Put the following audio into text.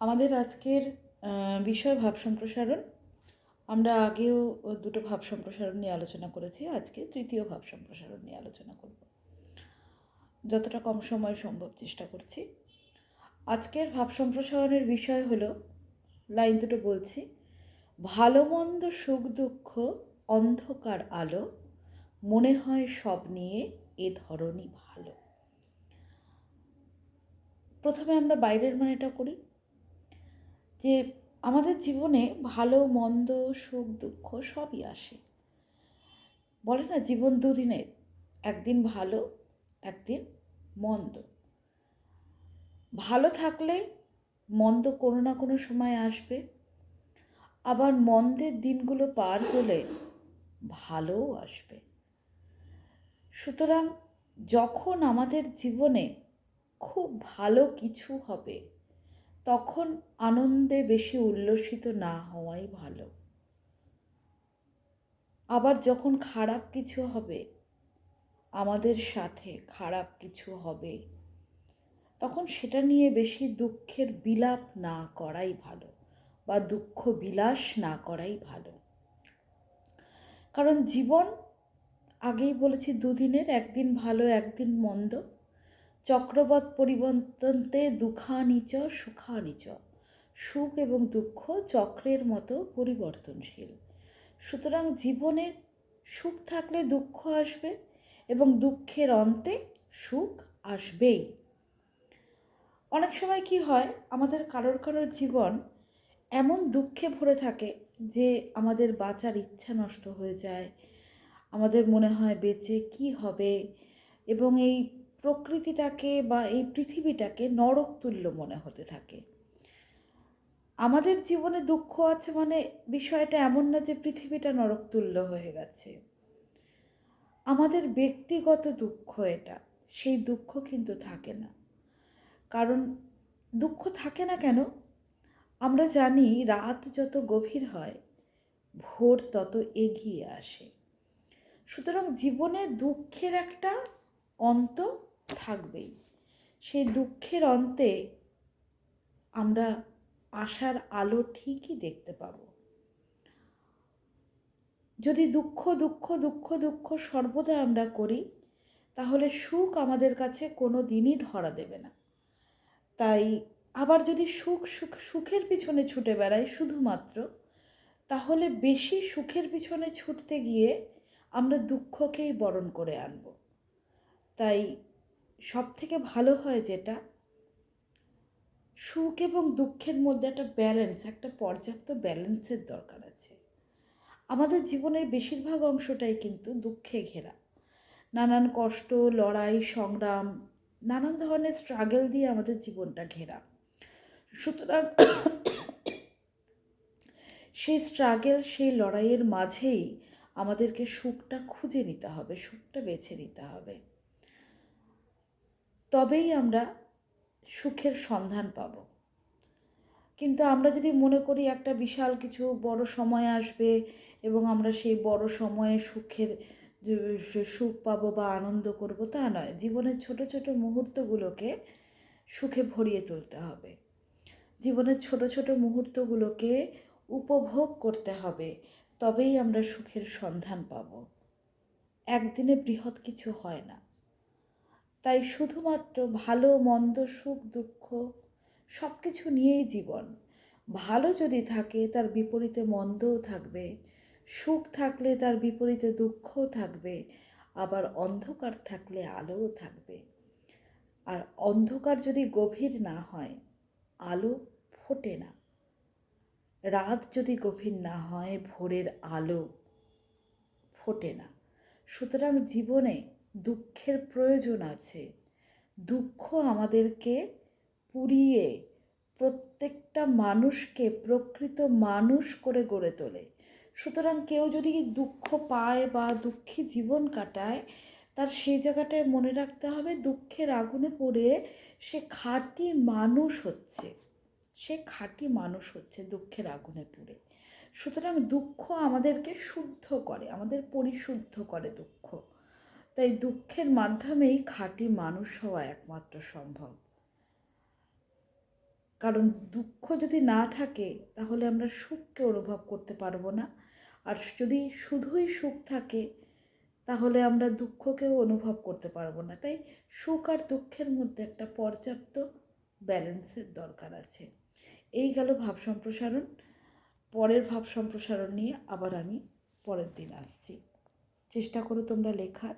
আমাদের আজকের বিষয় ভাব সম্প্রসারণ। আমরা আগেও দুটো ভাব সম্প্রসারণ নিয়ে আলোচনা করেছি, আজকে তৃতীয় ভাব সম্প্রসারণ নিয়ে আলোচনা করব। যতটা কম সময় সম্ভব চেষ্টা করছি। আজকের ভাব সম্প্রসারণের বিষয় হলো, লাইন দুটো বলছি, ভালো মন্দ সুখ দুঃখ, অন্ধকার আলো, মনে হয় সব নিয়ে এ ধরনই ভালো। প্রথমে আমরা বাইরের মানেটা করি যে আমাদের জীবনে ভালো, মন্দ, সুখ, দুঃখ সবই আসে। বলে না, জীবন দুদিনের, একদিন ভালো, একদিন মন্দ। ভালো থাকলে মন্দ কোনো না কোনো সময় আসবে। আবার মন্দের দিনগুলো পার হলে ভালোও আসবে। সুতরাং যখন আমাদের জীবনে খুব ভালো কিছু হবে তখন আনন্দে বেশি উল্লসিত না হওয়াই ভালো। আবার যখন খারাপ কিছু হবে, আমাদের সাথে খারাপ কিছু হবে, তখন সেটা নিয়ে বেশি দুঃখের বিলাপ না করাই ভালো বা দুঃখ বিলাস না করাই ভালো। কারণ জীবন, আগেই বলেছি দুদিনের, একদিন ভালো, একদিন মন্দ চক্রবৎ পরিবর্তনতে দুঃখানিচ, সুখানিচ। সুখ এবং দুঃখ চক্রের মতো পরিবর্তনশীল। সুতরাং জীবনে সুখ থাকলে দুঃখ আসবে এবং দুঃখের অন্তে সুখ আসবেই। অনেক সময় কি হয়, আমাদের কারোর কারোর জীবন এমন দুঃখে ভরে থাকে যে আমাদের বাঁচার ইচ্ছা নষ্ট হয়ে যায়, আমাদের মনে হয় বেঁচে কি হবে এবং এই প্রকৃতিটাকে বা এই পৃথিবীটাকে নরক তুল্য মনে হতে থাকে। আমাদের জীবনে দুঃখ আছে মানে বিষয়টা এমন না যে পৃথিবীটা নরক তুল্য হয়ে গেছে। আমাদের ব্যক্তিগত দুঃখ এটা, সেই দুঃখ কিন্তু থাকে না। কারণ দুঃখ থাকে না কেন? আমরা জানি রাত যত গভীর হয়, ভোর তত এগিয়ে আসে। সুতরাং জীবনে দুঃখের একটা অন্ত থাকবেই। সেই দুঃখের অন্তে আমরা আশার আলো ঠিকই দেখতে পাবো। যদি দুঃখ দুঃখ দুঃখ দুঃখ সর্বদা আমরা করি, তাহলে সুখ আমাদের কাছে কোনো দিনই ধরা দেবে না। তাই আবার যদি সুখ সুখ, সুখের পিছনে ছুটে বেড়াই শুধুমাত্র, তাহলে বেশি সুখের পিছনে ছুটতে গিয়ে আমরা দুঃখকেই বরণ করে আনব। তাই সব থেকে ভালো হয় যেটা, সুখ এবং দুঃখের মধ্যে একটা ব্যালেন্স একটা পর্যাপ্ত ব্যালেন্সের দরকার আছে। আমাদের জীবনের বেশিরভাগ অংশটাই কিন্তু দুঃখে ঘেরা। নানান কষ্ট, লড়াই, সংগ্রাম, নানান ধরনের স্ট্রাগল দিয়ে আমাদের জীবনটা ঘেরা। সুতরাং সেই স্ট্রাগেল সেই লড়াইয়ের মাঝেই আমাদেরকে সুখটা খুঁজে নিতে হবে, সুখটা বেছে নিতে হবে। তবেই আমরা সুখের সন্ধান পাব। কিন্তু আমরা যদি মনে করি একটা বিশাল কিছু বড় সময় আসবে এবং আমরা সেই বড় সময়ে সুখের সুখ পাবো বা আনন্দ করব তা নয়। জীবনের ছোট ছোট মুহূর্তগুলোকে সুখে ভরিয়ে তুলতে হবে। জীবনের ছোট ছোট মুহূর্তগুলোকে উপভোগ করতে হবে। তবেই আমরা সুখের সন্ধান পাব। একদিনে বৃহৎ কিছু হয় না। তাই শুধুমাত্র ভালো, মন্দ, সুখ, দুঃখ সব কিছু নিয়েই জীবন। ভালো যদি থাকে, তার বিপরীতে মন্দও থাকবে। সুখ থাকলে তার বিপরীতে দুঃখও থাকবে। আবার অন্ধকার থাকলে আলোও থাকবে। আর অন্ধকার যদি গভীর না হয়, আলো ফোটে না। রাত যদি গভীর না হয়, ভোরের আলো ফোটে না। সুতরাং জীবনে দুঃখের প্রয়োজন আছে। দুঃখ আমাদেরকে পুড়িয়ে প্রত্যেকটা মানুষকে প্রকৃত মানুষ করে গড়ে তোলে। সুতরাং কেউ যদি দুঃখ পায় বা দুঃখী জীবন কাটায়, তার সেই জায়গাটায় মনে রাখতে হবে, দুঃখের আগুনে পড়ে সে খাঁটি মানুষ হচ্ছে। সে খাঁটি মানুষ হচ্ছে দুঃখের আগুনে পুড়ে। সুতরাং দুঃখ আমাদেরকে শুদ্ধ করে, আমাদের পরিশুদ্ধ করে দুঃখ। তাই দুঃখের মাধ্যমেই খাঁটি মানুষ হওয়া একমাত্র সম্ভব। কারণ দুঃখ যদি না থাকে, তাহলে আমরা সুখকে অনুভব করতে পারব না। আর যদি শুধুই সুখ থাকে, তাহলে আমরা দুঃখকেও অনুভব করতে পারব না। তাই সুখ আর দুঃখের মধ্যে একটা পর্যাপ্ত ব্যালেন্সের দরকার আছে। এই গেল ভাব সম্প্রসারণ। পরের ভাব সম্প্রসারণ নিয়ে আবার আমি পরের দিন আসছি। চেষ্টা করো তোমরা লেখার।